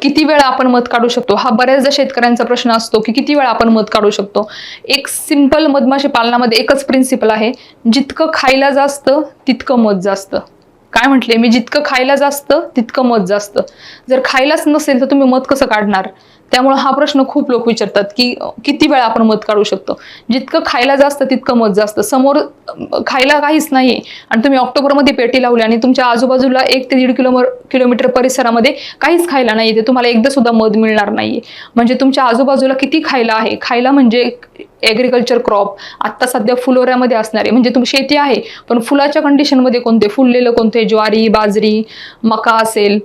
किती वेळा आपण मध काढू शकतो? हा बऱ्याचदा शेतकऱ्यांचा प्रश्न असतो की किती वेळा आपण मध काढू शकतो? एक सिंपल मधमाशी पालनामध्ये एकच प्रिन्सिपल आहे जितकं खायला जास्त तितकं मध जास्त. काय म्हटले? मी जितकं खायला जास्त तितकं मध जास्त. जर खायलाच नसेल तर तुम्ही मध कसं काढणार? त्यामुळे हा प्रश्न खूप लोक विचारतात की किती वेळा आपण मध काढू शकतो? जितकं खायला जास्त तितकं मध जास्त. समोर खायला काहीच नाहीये. आणि तुम्ही ऑक्टोबरमध्ये पेटी लावली आणि तुमच्या आजूबाजूला एक ते दीड किलो किलोमीटर परिसरामध्ये काहीच खायला नाही ते तुम्हाला एकदा सुद्धा मध मिळणार नाहीये. म्हणजे तुमच्या आजूबाजूला किती खायला आहे? खायला म्हणजे ॲग्रिकल्चर क्रॉप आत्ता सध्या फुलोऱ्यामध्ये असणारे म्हणजे तुम शेती आहे पण फुलाच्या कंडिशनमध्ये कोणते? फुललेलं कोणते? ज्वारी बाजरी मका असेल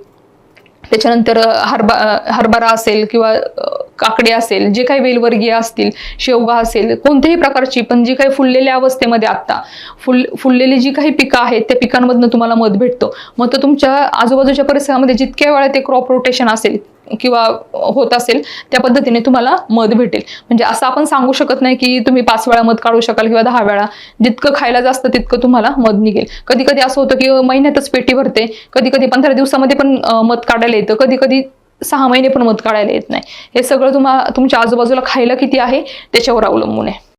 त्याच्यानंतर हरबा हरभरा असेल किंवा काकडी काकडे असेल जे काही वेलवर्गीय असतील शेवगा असेल कोणत्याही प्रकारची पण जी काही फुललेल्या अवस्थेमध्ये आत्ता फुल फुललेली जी काही पिकं आहेत त्या पिकांमधनं तुम्हाला मध भेटतो. मग तर तुमच्या आजूबाजूच्या परिसरामध्ये जितक्या वेळा ते क्रॉप रोटेशन असेल किंवा होत असेल त्या पद्धतीने तुम्हाला मध भेटेल. म्हणजे असं आपण सांगू शकत नाही की तुम्ही पाच वेळा मध काढू शकाल किंवा दहा वेळा. जितकं खायला जास्त तितकं तुम्हाला मध निघेल. कधी कधी असं होतं की महिन्यातच पेटी भरते. कधी कधी पंधरा दिवसामध्ये पण मध काढायला येतं. कधी कधी सहा महिने पण मध काढायला येत नाही. हे सगळं तुम्हाला तुमच्या आजूबाजूला खायला किती आहे त्याच्यावर अवलंबून आहे.